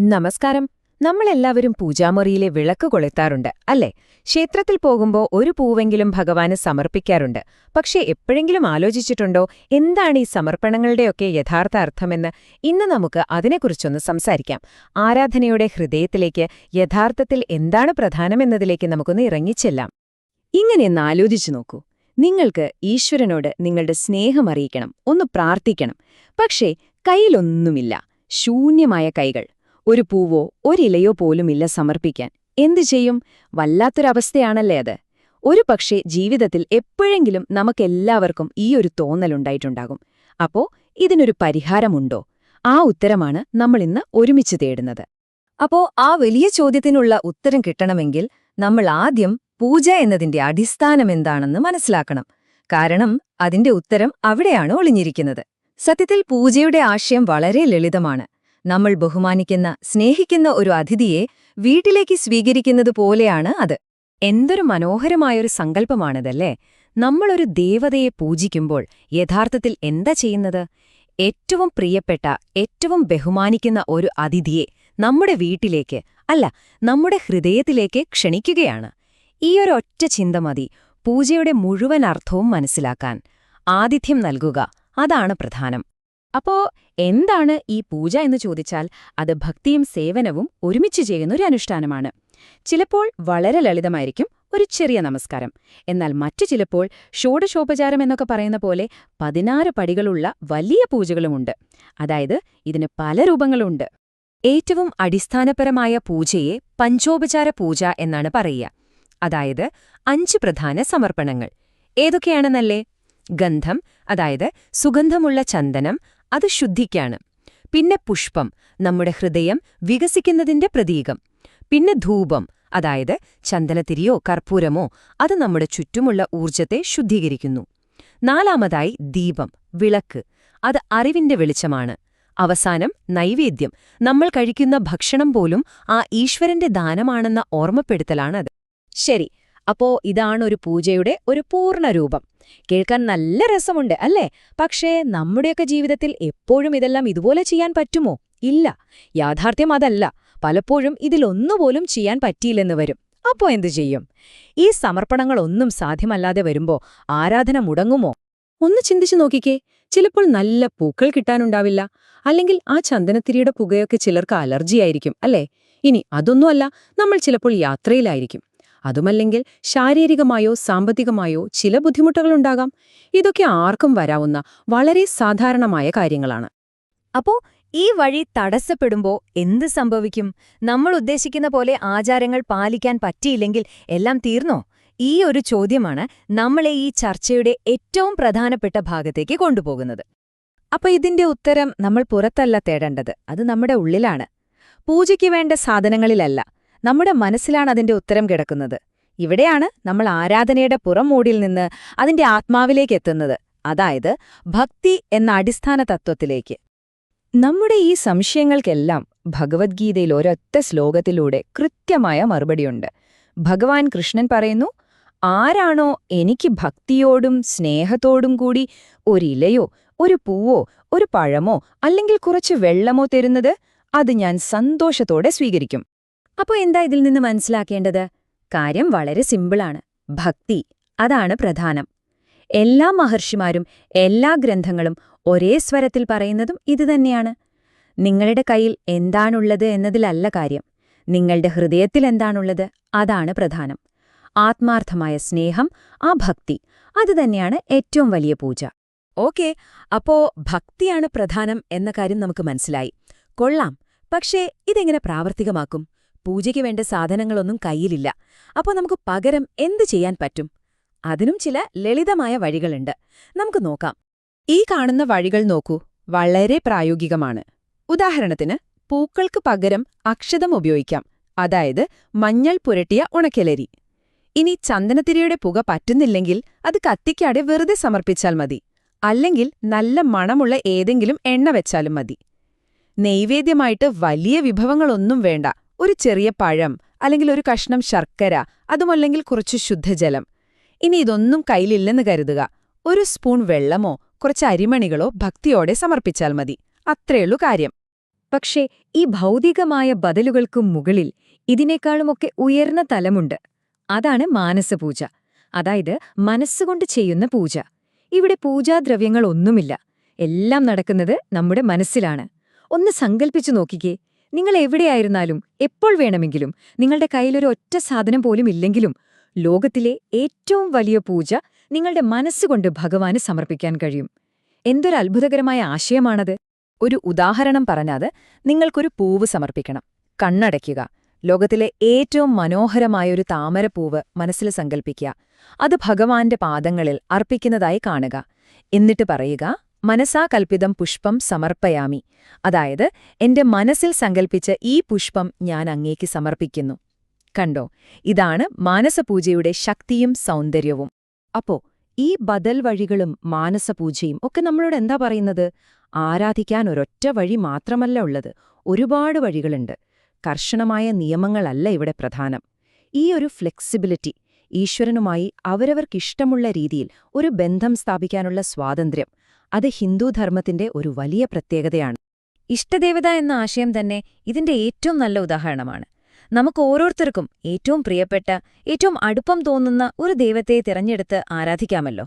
നമസ്കാരം. നമ്മളെല്ലാവരും പൂജാമുറിയിലെ വിളക്ക് കൊളുത്താറുണ്ട് അല്ലേ? ക്ഷേത്രത്തിൽ പോകുമ്പോൾ ഒരു പൂവെങ്കിലും ഭഗവാന് സമർപ്പിക്കാറുണ്ട്. പക്ഷേ എപ്പോഴെങ്കിലും ആലോചിച്ചിട്ടുണ്ടോ? എന്താണ് ഈ സമർപ്പണങ്ങളുടെയൊക്കെ യഥാർത്ഥ അർത്ഥമെന്ന് ഇന്ന് നമുക്ക് അതിനെക്കുറിച്ചൊന്ന് സംസാരിക്കാം. ആരാധനയുടെ ഹൃദയത്തിലേക്ക് യഥാർത്ഥത്തിൽ എന്താണ് പ്രധാനമെന്നതിലേക്ക് നമുക്കൊന്ന് ഇറങ്ങിച്ചെല്ലാം. ഇങ്ങനെയൊന്ന് ആലോചിച്ചു നോക്കൂ. നിങ്ങൾക്ക് ഈശ്വരനോട് നിങ്ങളുടെ സ്നേഹം അറിയിക്കണം ഒന്ന് പ്രാർത്ഥിക്കണം. പക്ഷേ കയ്യിലൊന്നുമില്ല. ശൂന്യമായ കൈകൾ. ഒരു പൂവോ ഒരിലയോ പോലുമില്ല സമർപ്പിക്കാൻ. എന്തു ചെയ്യും? വല്ലാത്തൊരവസ്ഥയാണല്ലേ അത്. ഒരു പക്ഷേ ജീവിതത്തിൽ എപ്പോഴെങ്കിലും നമുക്കെല്ലാവർക്കും ഈ ഒരു തോന്നലുണ്ടായിട്ടുണ്ടാകും. അപ്പോ ഇതിനൊരു പരിഹാരമുണ്ടോ? ആ ഉത്തരമാണ് നമ്മളിന്ന് ഒരുമിച്ച് തേടുന്നത്. അപ്പോ ആ വലിയ ചോദ്യത്തിനുള്ള ഉത്തരം കിട്ടണമെങ്കിൽ നമ്മൾ ആദ്യം പൂജ എന്നതിന്റെ അടിസ്ഥാനം എന്താണെന്ന് മനസ്സിലാക്കണം. കാരണം അതിന്റെ ഉത്തരം അവിടെയാണ് ഒളിഞ്ഞിരിക്കുന്നത്. സത്യത്തിൽ പൂജയുടെ ആശയം വളരെ ലളിതമാണ്. നമ്മൾ ബഹുമാനിക്കുന്ന സ്നേഹിക്കുന്ന ഒരു അതിഥിയെ വീട്ടിലേക്ക് സ്വീകരിക്കുന്നത് പോലെയാണ് അത്. എന്തൊരു മനോഹരമായൊരു സങ്കല്പമാണിതല്ലേ? നമ്മളൊരു ദേവതയെ പൂജിക്കുമ്പോൾ യഥാർത്ഥത്തിൽ എന്താ ചെയ്യുന്നത്? ഏറ്റവും പ്രിയപ്പെട്ട ഏറ്റവും ബഹുമാനിക്കുന്ന ഒരു അതിഥിയെ നമ്മുടെ വീട്ടിലേക്ക് അല്ല നമ്മുടെ ഹൃദയത്തിലേക്ക് ക്ഷണിക്കുകയാണ്. ഈയൊരൊറ്റ ചിന്ത മതി പൂജയുടെ മുഴുവൻ അർത്ഥവും മനസ്സിലാക്കാൻ. ആതിഥ്യം നൽകുക അതാണ് പ്രധാനം. അപ്പോ എന്താണ് ഈ പൂജ എന്ന് ചോദിച്ചാൽ അത് ഭക്തിയും സേവനവും ഒരുമിച്ച് ചെയ്യുന്ന ഒരു അനുഷ്ഠാനമാണ്. ചിലപ്പോൾ വളരെ ലളിതമായിരിക്കും ഒരു ചെറിയ നമസ്കാരം. എന്നാൽ മറ്റു ചിലപ്പോൾ ഷോഡശോപചാരം എന്നൊക്കെ പറയുന്ന പോലെ പതിനാറ് പടികളുള്ള വലിയ പൂജകളുമുണ്ട്. അതായത് ഇതിന് പല രൂപങ്ങളുണ്ട്. ഏറ്റവും അടിസ്ഥാനപരമായ പൂജയെ പഞ്ചോപചാര പൂജ എന്നാണ് പറയുക. അതായത് അഞ്ച് പ്രധാന സമർപ്പണങ്ങൾ. ഏതൊക്കെയാണെന്നല്ലേ? ഗന്ധം അതായത് സുഗന്ധമുള്ള ചന്ദനം അത് ശുദ്ധിക്കാണ്. പിന്നെ പുഷ്പം നമ്മുടെ ഹൃദയം വികസിക്കുന്നതിന്റെ പ്രതീകം. പിന്നെ ധൂപം അതായത് ചന്ദനത്തിരിയോ കർപ്പൂരമോ അത് നമ്മുടെ ചുറ്റുമുള്ള ഊർജത്തെ ശുദ്ധീകരിക്കുന്നു. നാലാമതായി ദീപം വിളക്ക്. അത് അറിവിന്റെ വെളിച്ചമാണ്. അവസാനം നൈവേദ്യം. നമ്മൾ കഴിക്കുന്ന ഭക്ഷണം പോലും ആ ഈശ്വരന്റെ ദാനമാണെന്ന ഓർമ്മപ്പെടുത്തലാണത്. ശരി അപ്പോ ഇതാണൊരു പൂജയുടെ ഒരു പൂർണ രൂപം. കേൾക്കാൻ നല്ല രസമുണ്ട് അല്ലേ? പക്ഷേ നമ്മുടെയൊക്കെ ജീവിതത്തിൽ എപ്പോഴും ഇതെല്ലാം ഇതുപോലെ ചെയ്യാൻ പറ്റുമോ? ഇല്ല. യാഥാർത്ഥ്യം അതല്ല. പലപ്പോഴും ഇതിലൊന്നുപോലും ചെയ്യാൻ പറ്റിയില്ലെന്ന് വരും. അപ്പോൾ എന്തു ചെയ്യും? ഈ സമർപ്പണങ്ങളൊന്നും സാധ്യമല്ലാതെ വരുമ്പോ ആരാധന മുടങ്ങുമോ? ഒന്ന് ചിന്തിച്ചു നോക്കിക്കേ. ചിലപ്പോൾ നല്ല പൂക്കൾ കിട്ടാനുണ്ടാവില്ല. അല്ലെങ്കിൽ ആ ചന്ദനത്തിരിയുടെ പുകയൊക്കെ ചിലർക്ക് അലർജിയായിരിക്കും അല്ലേ? ഇനി അതൊന്നുമല്ല. നമ്മൾ ചിലപ്പോൾ യാത്രയിലായിരിക്കും. അതുമല്ലെങ്കിൽ ശാരീരികമായോ സാമ്പത്തികമായോ ചില ബുദ്ധിമുട്ടുകളുണ്ടാകാം. ഇതൊക്കെ ആർക്കും വരാവുന്ന വളരെ സാധാരണമായ കാര്യങ്ങളാണ്. അപ്പോ ഈ വഴി തടസ്സപ്പെടുമ്പോൾ എന്ത് സംഭവിക്കും? നമ്മൾ ഉദ്ദേശിക്കുന്ന പോലെ ആചാരങ്ങൾ പാലിക്കാൻ പറ്റിയില്ലെങ്കിൽ എല്ലാം തീർന്നോ? ഈ ഒരു ചോദ്യമാണ് നമ്മളെ ഈ ചർച്ചയുടെ ഏറ്റവും പ്രധാനപ്പെട്ട ഭാഗത്തേക്ക് കൊണ്ടുപോകുന്നത്. അപ്പൊ ഇതിന്റെ ഉത്തരം നമ്മൾ പുറത്തല്ല തേടേണ്ടത്. അത് നമ്മുടെ ഉള്ളിലാണ്. പൂജയ്ക്ക് വേണ്ട സാധനങ്ങളിലല്ല. നമ്മുടെ മനസ്സിലാണ് അതിന്റെ ഉത്തരം കിടക്കുന്നത്. ഇവിടെയാണ് നമ്മൾ ആരാധനയുടെ പുറംമൂടിൽ നിന്ന് അതിന്റെ ആത്മാവിലേക്ക് എത്തുന്നത്. അതായത് ഭക്തി എന്ന അടിസ്ഥാന തത്വത്തിലേക്ക്. നമ്മുടെ ഈ സംശയങ്ങൾക്കെല്ലാം ഭഗവത്ഗീതയിൽ ഒരൊറ്റ ശ്ലോകത്തിലൂടെ കൃത്യമായ മറുപടിയുണ്ട്. ഭഗവാൻ കൃഷ്ണൻ പറയുന്നു ആരാണോ എനിക്ക് ഭക്തിയോടും സ്നേഹത്തോടും കൂടി ഒരിലയോ ഒരു പൂവോ ഒരു പഴമോ അല്ലെങ്കിൽ കുറച്ച് വെള്ളമോ തരുന്നത് അത് ഞാൻ സന്തോഷത്തോടെ സ്വീകരിക്കും. അപ്പോ എന്താ ഇതിൽ നിന്ന് മനസ്സിലാക്കേണ്ടത്? കാര്യം വളരെ സിമ്പിളാണ്. ഭക്തി. അതാണ് പ്രധാനം. എല്ലാ മഹർഷിമാരും എല്ലാ ഗ്രന്ഥങ്ങളും ഒരേ സ്വരത്തിൽ പറയുന്നതും ഇതുതന്നെയാണ് നിങ്ങളുടെ കയ്യിൽ എന്താണുള്ളത് എന്നതിലല്ല കാര്യം. നിങ്ങളുടെ ഹൃദയത്തിൽ എന്താണുള്ളത് അതാണ് പ്രധാനം. ആത്മാർത്ഥമായ സ്നേഹം ആ ഭക്തി. അതുതന്നെയാണ് ഏറ്റവും വലിയ പൂജ. ഓക്കെ അപ്പോ ഭക്തിയാണ് പ്രധാനം എന്ന കാര്യം നമുക്ക് മനസ്സിലായി. കൊള്ളാം. പക്ഷേ ഇതെങ്ങനെ പ്രാവർത്തികമാക്കും? പൂജയ്ക്ക് വേണ്ട സാധനങ്ങളൊന്നും കയ്യിലില്ല. അപ്പോൾ നമുക്ക് പകരം എന്തു ചെയ്യാൻ പറ്റും? അതിനും ചില ലളിതമായ വഴികളുണ്ട്. നമുക്ക് നോക്കാം. ഈ കാണുന്ന വഴികൾ നോക്കൂ. വളരെ പ്രായോഗികമാണ്. ഉദാഹരണത്തിന് പൂക്കൾക്ക് പകരം അക്ഷതം ഉപയോഗിക്കാം. അതായത് മഞ്ഞൾ പുരട്ടിയ ഉണക്കലരി. ഇനി ചന്ദനത്തിരിയുടെ പുക പറ്റുന്നില്ലെങ്കിൽ അത് കത്തിക്കാടെ വെറുതെ സമർപ്പിച്ചാൽ മതി. അല്ലെങ്കിൽ നല്ല മണമുള്ള ഏതെങ്കിലും എണ്ണ വെച്ചാലും മതി. നൈവേദ്യമായിട്ട് വലിയ വിഭവങ്ങളൊന്നും വേണ്ട. ഒരു ചെറിയ പഴം അല്ലെങ്കിൽ ഒരു കഷ്ണം ശർക്കര അതുമല്ലെങ്കിൽ കുറച്ച് ശുദ്ധജലം. ഇനി ഇതൊന്നും കയ്യിലില്ലെന്ന് കരുതുക. ഒരു സ്പൂൺ വെള്ളമോ കുറച്ച് അരിമണികളോ ഭക്തിയോടെ സമർപ്പിച്ചാൽ മതി. അത്രയുള്ളൂ കാര്യം. പക്ഷേ ഈ ഭൗതികമായ ബദലുകൾക്കും മുകളിൽ ഇതിനേക്കാളുമൊക്കെ ഉയർന്ന തലമുണ്ട്. അതാണ് മാനസപൂജ. അതായത് മനസ്സുകൊണ്ട് ചെയ്യുന്ന പൂജ. ഇവിടെ പൂജാദ്രവ്യങ്ങളൊന്നുമില്ല. എല്ലാം നടക്കുന്നത് നമ്മുടെ മനസ്സിലാണ്. ഒന്ന് സങ്കൽപ്പിച്ചു നോക്കിക്കേ. നിങ്ങൾ എവിടെയായിരുന്നാലും എപ്പോൾ വേണമെങ്കിലും നിങ്ങളുടെ കയ്യിലൊരു ഒറ്റ സാധനം പോലും ഇല്ലെങ്കിലും ലോകത്തിലെ ഏറ്റവും വലിയ പൂജ നിങ്ങളുടെ മനസ്സുകൊണ്ട് ഭഗവാന് സമർപ്പിക്കാൻ കഴിയും. എന്തൊരു അത്ഭുതകരമായ ആശയമാണത്. ഒരു ഉദാഹരണം പറഞ്ഞാത് നിങ്ങൾക്കൊരു പൂവ് സമർപ്പിക്കണം. കണ്ണടയ്ക്കുക. ലോകത്തിലെ ഏറ്റവും മനോഹരമായ ഒരു താമരപ്പൂവ് മനസ്സിൽ സങ്കൽപ്പിക്കുക. അത് ഭഗവാന്റെ പാദങ്ങളിൽ അർപ്പിക്കുന്നതായി കാണുക. എന്നിട്ട് പറയുക മനസാ കൽപ്പിതം പുഷ്പം സമർപ്പയാമി. അതായത് എന്റെ മനസ്സിൽ സങ്കൽപ്പിച്ച ഈ പുഷ്പം ഞാൻ അങ്ങേക്ക് സമർപ്പിക്കുന്നു. കണ്ടോ? ഇതാണ് മാനസപൂജയുടെ ശക്തിയും സൗന്ദര്യവും. അപ്പോ ഈ ബദൽ വഴികളും മാനസപൂജയും ഒക്കെ നമ്മളോട് എന്താ പറയുന്നത്? ആരാധിക്കാൻ ഒരൊറ്റ വഴി മാത്രമല്ല ഉള്ളത്. ഒരുപാട് വഴികളുണ്ട്. കർശനമായ നിയമങ്ങളല്ല ഇവിടെ പ്രധാനം. ഈ ഒരു ഫ്ലെക്സിബിലിറ്റി ഈശ്വരനുമായി അവരവർക്കിഷ്ടമുള്ള രീതിയിൽ ഒരു ബന്ധം സ്ഥാപിക്കാനുള്ള സ്വാതന്ത്ര്യം അത് ഹിന്ദുധർമ്മത്തിന്റെ ഒരു വലിയ പ്രത്യേകതയാണ്. ഇഷ്ടദേവത എന്ന ആശയം തന്നെ ഇതിന്റെ ഏറ്റവും നല്ല ഉദാഹരണമാണ്. നമുക്ക് ഓരോരുത്തർക്കും ഏറ്റവും പ്രിയപ്പെട്ട ഏറ്റവും അടുപ്പം തോന്നുന്ന ഒരു ദൈവത്തെ തിരഞ്ഞെടുത്ത് ആരാധിക്കാമല്ലോ.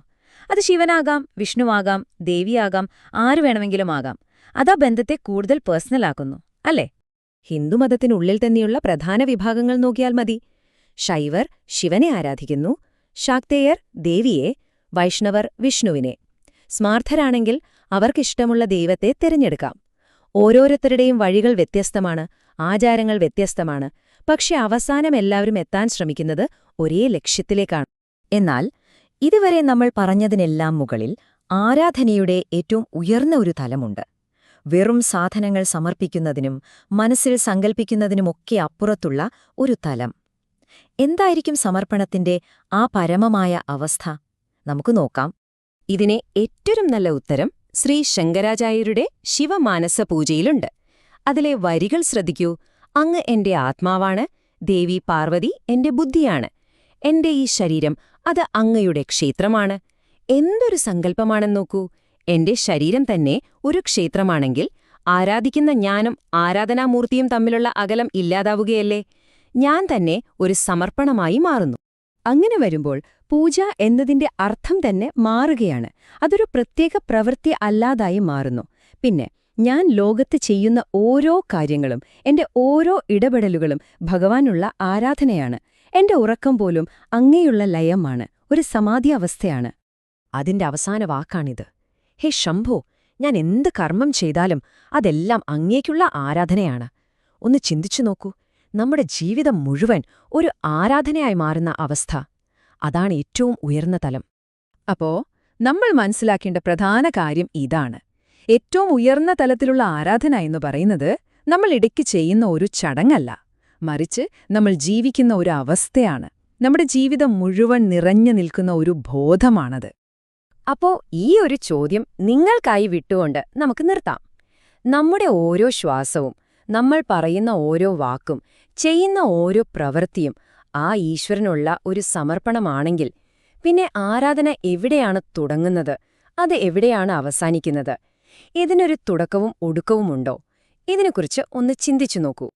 അത് ശിവനാകാം വിഷ്ണുവാകാം ദേവിയാകാം ആര് വേണമെങ്കിലും ആകാം. അതാ ബന്ധത്തെ കൂടുതൽ പേഴ്സണലാക്കുന്നു അല്ലേ? ഹിന്ദുമതത്തിനുള്ളിൽ തന്നെയുള്ള പ്രധാന വിഭാഗങ്ങൾ നോക്കിയാൽ മതി. ശൈവർ ശിവനെ ആരാധിക്കുന്നു ശാക്തേയർ ദേവിയെ വൈഷ്ണവർ വിഷ്ണുവിനെ. സ്മാർത്ഥരാണെങ്കിൽ അവർക്കിഷ്ടമുള്ള ദൈവത്തെ തിരഞ്ഞെടുക്കാം. ഓരോരുത്തരുടെയും വഴികൾ വ്യത്യസ്തമാണ് ആചാരങ്ങൾ വ്യത്യസ്തമാണ്. പക്ഷെ അവസാനം എല്ലാവരും എത്താൻ ശ്രമിക്കുന്നത് ഒരേ ലക്ഷ്യത്തിലേക്കാണ്. എന്നാൽ ഇതുവരെ നമ്മൾ പറഞ്ഞതിനെല്ലാം മുകളിൽ ആരാധനയുടെ ഏറ്റവും ഉയർന്ന ഒരു തലമുണ്ട്. വെറും സാധനങ്ങൾ സമർപ്പിക്കുന്നതിനും മനസ്സിൽ സങ്കൽപ്പിക്കുന്നതിനുമൊക്കെ അപ്പുറത്തുള്ള ഒരു തലം. എന്തായിരിക്കും സമർപ്പണത്തിന്റെ ആ പരമമായ അവസ്ഥ? നമുക്ക് നോക്കാം. ഇതിനെ ഏറ്റവും നല്ല ഉത്തരം ശ്രീ ശങ്കരാചാര്യരുടെ ശിവമാനസ പൂജയിലുണ്ട് അതിലെ വരികൾ ശ്രദ്ധിക്കൂ. അങ്ങ് എന്റെ ആത്മാവാണ് ദേവി പാർവതി എന്റെ ബുദ്ധിയാണ്. എന്റെ ഈ ശരീരം അത് അങ്ങയുടെ ക്ഷേത്രമാണ്. എന്തൊരു സങ്കല്പമാണെന്ന് നോക്കൂ. എന്റെ ശരീരം തന്നെ ഒരു ക്ഷേത്രമാണെങ്കിൽ ആരാധിക്കുന്ന ഞാനും ആരാധനാമൂർത്തിയും തമ്മിലുള്ള അകലം ഇല്ലാതാവുകയല്ലേ. ഞാൻ തന്നെ ഒരു സമർപ്പണമായി മാറുന്നു. അങ്ങനെ വരുമ്പോൾ പൂജ എന്നതിന്റെ അർത്ഥം തന്നെ മാറുകയാണ്. അതൊരു പ്രത്യേക പ്രവൃത്തി അല്ലാതായി മാറുന്നു. പിന്നെ ഞാൻ ലോകത്ത് ചെയ്യുന്ന ഓരോ കാര്യങ്ങളും എന്റെ ഓരോ ഇടപെടലുകളും ഭഗവാനുള്ള ആരാധനയാണ്. എന്റെ ഉറക്കം പോലും അങ്ങേയുള്ള ലയമാണ്. ഒരു സമാധി അവസ്ഥയാണ്. അതിന്റെ അവസാന വാക്കാണിത്. ഹേ ശംഭോ ഞാൻ എന്ത് കർമ്മം ചെയ്താലും അതെല്ലാം അങ്ങേക്കുള്ള ആരാധനയാണ്. ഒന്ന് ചിന്തിച്ചു നോക്കൂ. നമ്മുടെ ജീവിതം മുഴുവൻ ഒരു ആരാധനയായി മാറുന്ന അവസ്ഥ. അതാണ് ഏറ്റവും ഉയർന്ന തലം. അപ്പോ നമ്മൾ മനസ്സിലാക്കേണ്ട പ്രധാന കാര്യം ഇതാണ്. ഏറ്റവും ഉയർന്ന തലത്തിലുള്ള ആരാധന എന്ന് പറയുന്നത് നമ്മൾ ഇടയ്ക്ക് ചെയ്യുന്ന ഒരു ചടങ്ങല്ല. മറിച്ച് നമ്മൾ ജീവിക്കുന്ന ഒരു അവസ്ഥയാണ്. നമ്മുടെ ജീവിതം മുഴുവൻ നിറഞ്ഞു നിൽക്കുന്ന ഒരു ബോധമാണത്. അപ്പോ ഈ ഒരു ചോദ്യം നിങ്ങൾക്കായി വിട്ടുകൊണ്ട് നമുക്ക് നിർത്താം. നമ്മുടെ ഓരോ ശ്വാസവും നമ്മൾ പറയുന്ന ഓരോ വാക്കും ചെയ്യുന്ന ഓരോ പ്രവൃത്തിയും ആ ഈശ്വരനുള്ള ഒരു സമർപ്പണമാണെങ്കിൽ പിന്നെ ആരാധന എവിടെയാണ് തുടങ്ങുന്നത്? അത് എവിടെയാണ് അവസാനിക്കുന്നത്? ഇതിനൊരു തുടക്കവും ഒടുക്കവുമുണ്ടോ? ഇതിനെക്കുറിച്ച് ഒന്ന് ചിന്തിച്ചു നോക്കൂ.